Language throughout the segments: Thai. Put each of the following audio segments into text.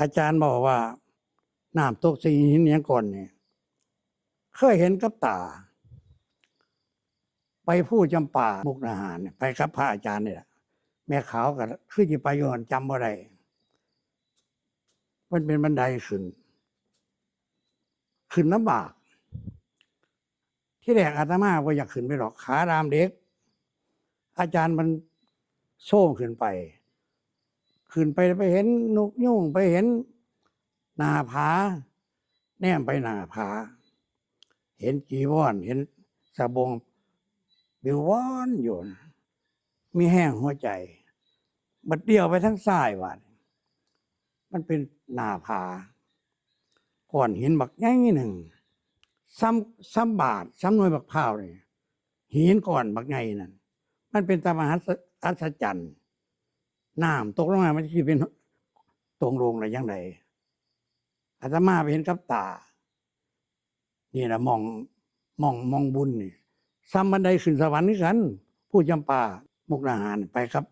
อาจารย์บอกว่าน้ำตกสีหินเนี้ยก่อนเนี่ยเคยเห็นกับตา ไปผู้จำป่ามุกนาหารเนี่ยไปกับพระอาจารย์เนี่ยแม่ขาวกับขึ้นไปโยนจำบ่ได้มันเป็นบันไดขึ้น ขึ้นลำบาก ที่แรกอาตมาว่าอยากขึ้นไปหรอกขาดามเด็ก อาจารย์มันโซ่ขึ้นไป ขึ้นไปไปเห็นนกยุ่งไปเห็นหนาผา แนมไปหนาผา เห็นจีวรเห็นสะบงบิววอนอยู่มีแห้งหัวใจบัดเดียวไปทั้งซ้ายว่ามันเป็นหนาผาก่อนหินบักใหญ่หนึ่งซ้ำซ้ำบาทซ้ำหน่วยบักพร้าวนี่หินก่อนบักไงนั่นมันเป็นตามหัศอัศจรรย์ น้ำตกลงมามันจะเป็นตรงลงอะไรยังไงอาตมาไปเห็นกับตา นี่แหละมองมองมองบุญนี่ซ้ำบันไดขึ้นสวรรค์นี่กัน ผู้จำปามุกนาหารไปครับ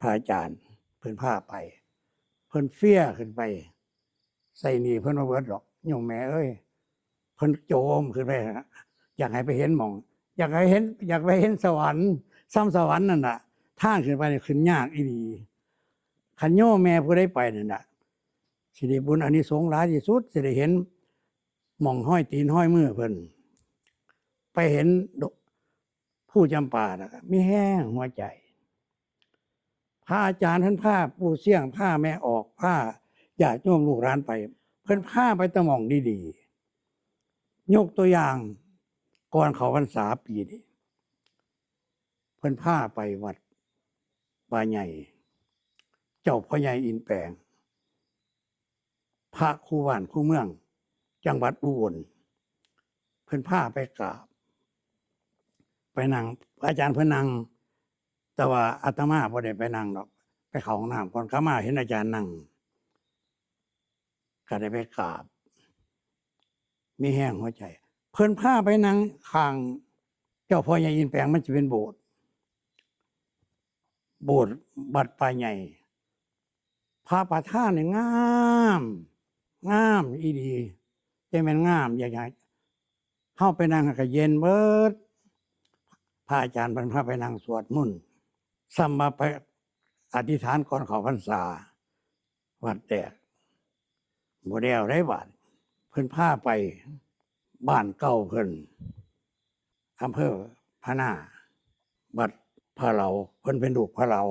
พระอาจารย์ เพิ่นพาไป เพิ่นเฟี้ยขึ้นไป ใส่หนีเพิ่นมาเบิดหรอกโยมแม่เอ้ยเพิ่นโจมขึ้นไปนะอยากให้ไปเห็นมอง อยากให้เห็น อยากไปเห็นสวรรค์ซ้ำสวรรค์นั่นน่ะทางขึ้นไปนี่ขึ้นยากอีดี ขันโยแม่ผู้ได้ไปนั่นน่ะสิได้บุญอันนี้สงส์หลายที่สุดสิได้เห็นหม่องห้อยตีนห้อยมือเพิ่นไปเห็นผู้จำปาน่ะมีแห้งหัวใจพระอาจารย์เพิ่นพาผู้เสี่ยงผ้าแม่ออกผ้าญาติโยมลูกร้านไป เพิ่นพาไปตะหม่องดีๆยกตัวอย่างก่อนเขาพรรษาปีนี้เพิ่นพาไปวัดป่าใหญ่ เจ้าพ่อใหญ่อินแปลง พระครูบ้านครูเมือง จังหวัดอุบลเพิ่อนพาไปกราบ ไปนั่งอาจารย์เพิ่นนั่งแต่ว่าอาตมาบ่ได้ไปนั่งดอก ไปเข้าห้องน้ำก่อนข้ามาเห็นอาจารย์นั่งก็ได้ไปกราบ มีแห้งหัวใจ เพิ่อนพาไปนั่งข้าง เจ้าพ่อใหญ่อินแปลงมันจะเป็นโบสถ์โบสถ์บัดปลายใหญ่ พระประธานเนี่ยงามงามอีดีแต่แมันงามอย่างไงเข้าไปนั่งก็เย็นเบิดพระอาจารย์เพิ่นพาไปนั่งสวดมนต์ซ้ำมาไปอธิษฐานก่อนขอพรรษา วัดแตกโมเดลได้บาทเพิ่นพาไปบ้านเก่าเพิ่นอำเภอพะนาวัดพระเหลาเพิ่นเป็นลูกพระเหลา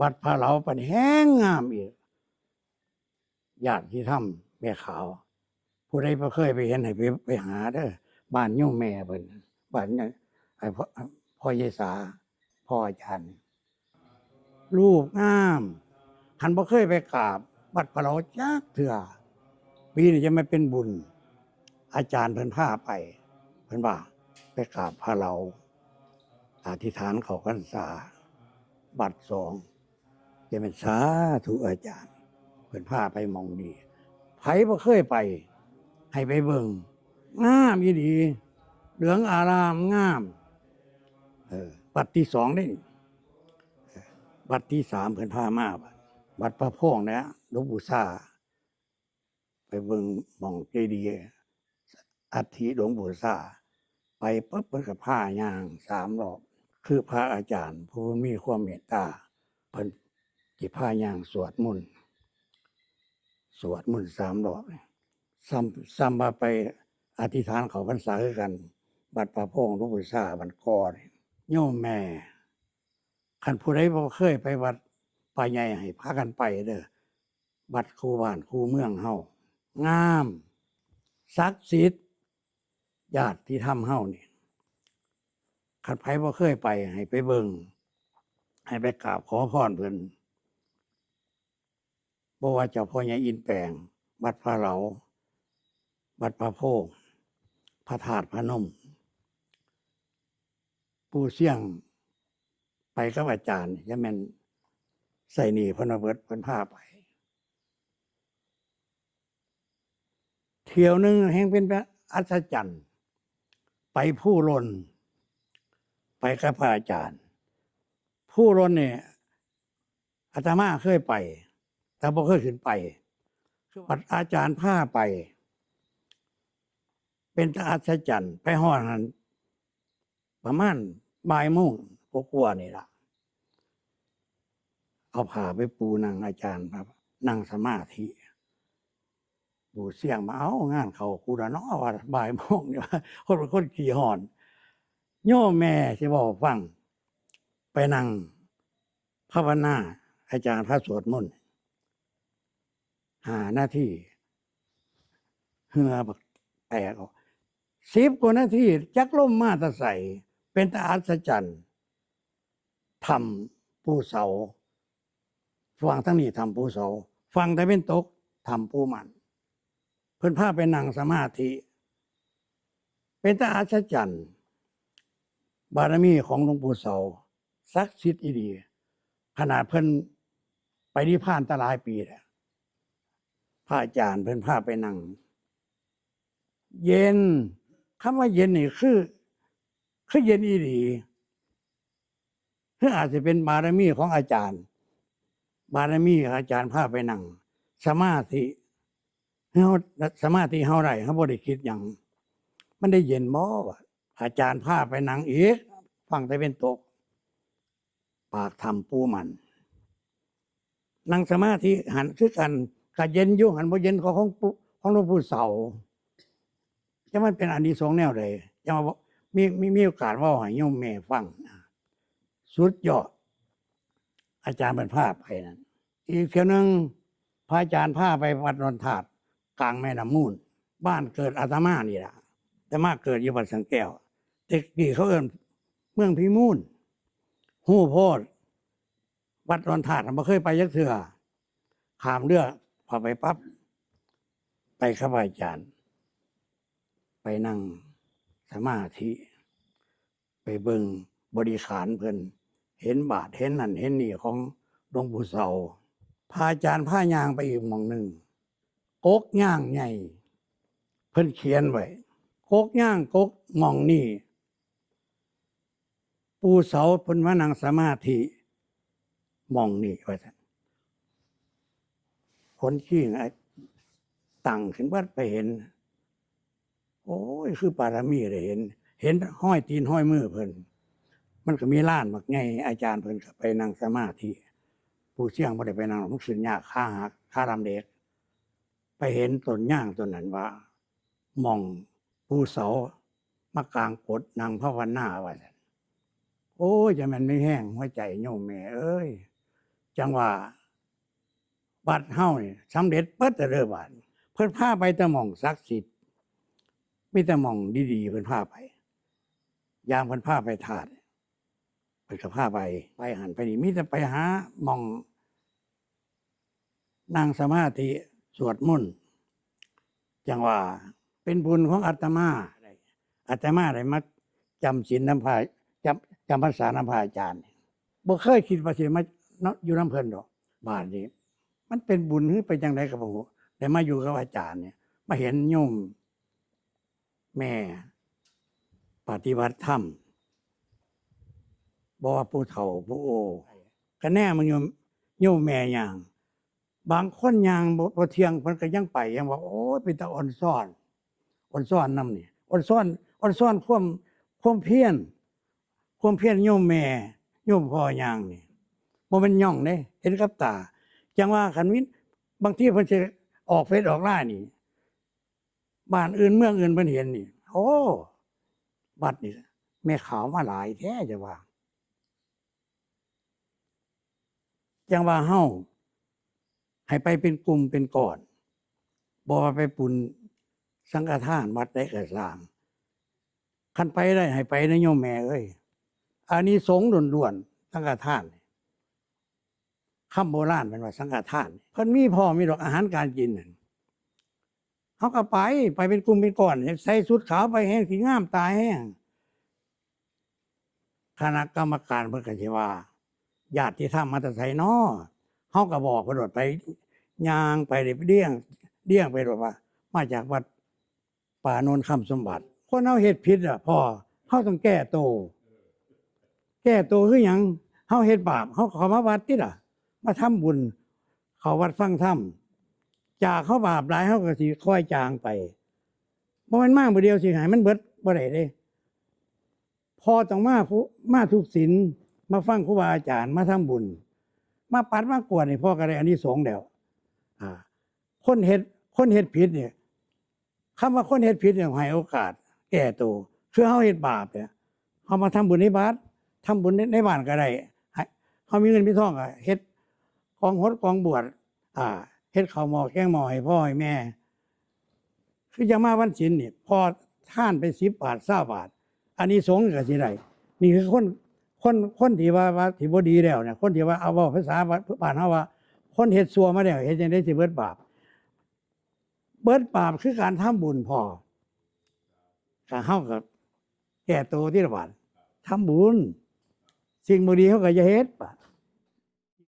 วัดพระเหลาเป็นแห้งงามอีกญาติที่ถ้ำแม่ขาว ผู้ใดบ่เคยไปเห็นให้ไปไปหาเด้อบ้านโยมแม่เพิ่นบ้านเนี่ยไอ้พ่อพ่อยายสาพ่ออาจารย์รูปงามคันบ่เคยไปกราบวัดพระเหลาจักเถื่อปีนี้จะไม่เป็นบุญ อาจารย์เพิ่นพาไป เพิ่นว่าไปกราบพระเราอธิษฐานขาพรรษาบัตรสอง จะเป็นสาธุอาจารย์เพิ่นพาไปมองดีไผบ่เคยไป ให้ไปเบิ่งงามอีดี เหลืองอารามงาม เออ บัตรที่สองนี่บัตรที่สามเพิ่นพามาบัดบัตรพระโพงนะหลวงปู่ซาไปเบิ่งมองเจดีย์อัฐิหลวงปู่ซาไปปุ๊บเพิ่นก็ผ้าย่างสามรอบคือพระอาจารย์ผู้มีความเมตตาเพิ่น จิผ้าย่างสวดมนต์สวดมนต์สามรอบซ้ำซ้ำมาไปอธิษฐานเขาพรรษาคือกัน บัดประพงหลวงปู่ซ่าบันกอนี่โยมแม่คันผู้ใดบ่เคยไปวัดป่าใหญ่ให้พากันไปเด้อวัดครูบ้านครูเมืองเฮางามศักดิ์สิทธิ์ญาติที่ทำเฮานี่คันไผบ่เคยไปให้ไปเบิงให้ไปกราบขอพรเพิ่น บ่ว่าเจ้าพ่อใหญ่อินแปลงวัดพระเหลาวัดพระโพธิ์พระธาตุพระนมปู่เสี่ยงไปกับอาจารย์ยังแม่นใส่หนีพนเบิดเพิ่นพาไป เที่ยวหนึงแห่งเป็นอัศจรรย์ ไปผู้ลน ไปกับพระอาจารย์ ผู้ลนเนี่ยอาตมาเคยไป แตแต่บ่เคยขึ้นไปคือวัดอาจารย์พาไป เป็นตาอัศจรรย์ไปหอดหันประมาณบ่ายโมงกว่าๆนี่ล่ะเอาผ้าไปปูนางอาจารย์ครับนั่งสมาธิปูเสียงมาเอางานเขากูละเนาะว่าบ่ายโมงเนี่ยว่าคนเป็นคนขี่หอน โยมแม่สิบอกฟัง ไปนั่งภาวนาอาจารย์พระสวดมนต์ หาหน้าที่เหือแตกออกสิบกว่านาที่จักล่มมาตะใสเป็นตาอัศจรรย์ทำผู้เสาฟังทั้งนี้ทำผู้เสาฟังแต่เป็นตกทำผู้มัน เพิ่นพาไปนั่งสมาธิ เป็นตาอัศจรรย์บารมีของหลวงปู่เสาศักดิ์สิทธิ์อีดี ขนาดเพิ่นไปนิพพานตะลายปีแล้ว พระอาจารย์เพิ่นพาไปนั่ง เย็นคำว่าเย็นนี่คือ คือเย็นอีดีคืออาจจะเป็นบารมีของอาจารย์ บารมีอาจารย์พาไปนั่ง สมาธิเฮาสมาธิเฮาได้เฮาบ่ได้คิดหยังมันได้เย็นบ่อาจารย์พาไปนั่งอีกฟังแต่เป็นตก ปากทำปูมันนั่งสมาธิหันคือกัน กะเย็นยู่งหันบ่เย็นของของปู่ของหลวงปู่เสาจะมันเป็นอันดีสงส์แนวใดจะมาบอกมีมีมีโอกาสว่าให้โยมแม่ฟังนะสุดยอด อาจารย์เป็นพาไปนั่นอีกเที่ยวหนึงพระอาจารย์พาไปวัดนนทาดกลางแม่น้ำมูล บ้านเกิดอาตมานี่ละแต่มาเกิดอยู่วัดสังแก้วแต่กี่เขาเอิ้นเมืองพิมูลหู้โพดวัดรอนถาดน่ะบ่เคยไปยักเถื่อขามเรือ พอไปปั๊บไปเข้าไปอาจารย์ไปนั่งสมาธิ ไปเบิงบริขารเพิ่นเห็นบาทเห็นนั่นเห็นนี่ของหลวงปู่เสาพาอาจารย์พายางไปอีกมองหนึ่งกกย่างใหญ่เพิ่นเขียนไว้กกย่างกกมองนี่ปู่เสาเพิ่นมานั่งสมาธิมองนี่ไว่าน คนขี้ตั้งขึ้นวัดไปเห็น โอ้ยคือปารมีเลยเห็น เห็นห้อยตีนห้อยมือเพิ่นมันก็มีล้านบักไงอาจารย์เพิ่นก็ไปนั่งสมาธิผู้เชี่ยงบ่ได้ไปนั่งมันสินยากค่าหักค่ารำเด็ก ไปเห็นต้นย่างต้นนั้นว่ามองผู้เสามากลางกดนางภาวนาว่าซั่นโอ้ยจะมันไม่แห้งหัวใจโยมแม่เอ้ย จังว่า บัดเฮานี่สำเร็จเปิดแต่เด้อบาดเพิ่นพาไปแต่หม่องศักดิ์สิทธิ์มีแต่หม่องดีๆเพิ่นพาไป ยามเพิ่นพาไปถาดเพิ่นก็พาไป ไปหันไปนี่มีแต่ไปหาหม่องนั่งสมาธิสวดมนต์จังว่าเป็นบุญของอาตมาอาตมาได้มาจำศีลน้ำพายจำจำภาษาน้ำพายอาจารย์บ่เคยคิดว่าสิมาเนาะอยู่น้ำเพิ่นดอกบาดนี้ มันเป็นบุญหรือไปจังไดกับผมแต่มาอยู่กับอาจารย์เนี่ยมาเห็นโยมแม่ปฏิบัติธรรมบอกว่าผู้เฒ่าผู้โอก็แน่มันโยมโยมแม่อย่าง บางคนอย่างบ่บ่เที่ยงเพิ่นก็ยังไปยังว่าโอ้ยเป็นตาอ่อนซ่อนอ่อนซ่อนน้ำเนี่ยอ่อนซ่อนอ่อนซ่อนความความเพี้ยรความเพี้ยรโยมแม่โยมพ่อย่างนี่บ่แม่นย่องเด้เห็นกับตา จังว่าคันวินบางทีเพิ่นสิออกเฟซออกไลน์นี่บ้านอื่นเมืองอื่นเพิ่นเห็นนี่โอ้บัดนี่แม่ขาวมาหลายแท้จะว่าจังว่าเฮ้าให้ไปเป็นกลุ่มเป็นก่อนบ่ว่าไปปุ่นสังฆทานวัดได้ก็สร้างคันไปได้ให้ไปนะโยมแม่เอ้ยอันนี้สงด่วนๆสังฆทานนี่ คำโบราณเป็นว่าสังฆทานเพิ่นมีพ่อมีดอกอาหารการกินเขาก็ไปไปเป็นกลุ่มเป็นก้อนใส่ชุดขาวไปแห้งสีงามตายแห้งคณะกรรมการเพิ่นก็สิว่าญาติที่ทำมาแต่ไสน้อเขาก็บอกเพิ่นไปยางไปเดี้ยงเดี้ยงไปว่า มาจากวัดป่าโนนคำสมบัติ คนเอาเฮ็ดผิดอะพ่อเขาต้องแก้โต แก้โตวคือหยังเฮาเฮ็ดบาปเฮาเข้ามาวัดติล่ะ มาทำบุญ เขาวัดฟังถ้ำจากเขาบาปหลายเขาก็สิค่อยจางไปเพราะมันมากมือเดียวสิหายมันเบิดบ่ได้เด้ พอต้องมาผู้มาทุกศีลมาฟังครูบาอาจารย์มาทำบุญ มาปัดมากวดนี่พ่อก็ได้อันนี้สงส์แล้วอ่า คนเฮ็ดคนเฮ็ดผิดเนี่ยคำว่าคนเฮ็ดผิดเนี่ยให้โอกาส แก่ตัวคือเฮาเฮ็ดบาปเนี่ยเฮามาทำบุญในบ้านทำบุญในในบ้านก็ได้เฮามีเงินมีทองก็เฮ็ด องหดกองบวชอ่าเฮ็ดข้าวหม้อแกงหม้อให้พ่อให้แม่ คือจะมาวันศีลนี่พอท่านไป10บบาท20บาท อันนี้สงส์ก็สิได้นี่คือคนคนคนที่ว่าว่าที่บ่ดีแล้วเนี่ยคนที่ว่าเอาเว้าภาษาบ้านเฮาว่า คนเฮ็ดซัวมาแล้วเฮ็ดจังได๋สิเบิดบาป เบิดบาปคือการทำบุญพอก็เฮากับแก่ตัวที่ละบาททำบุญ สิ่งบ่ดีเฮาก็อย่าเฮ็ดบาด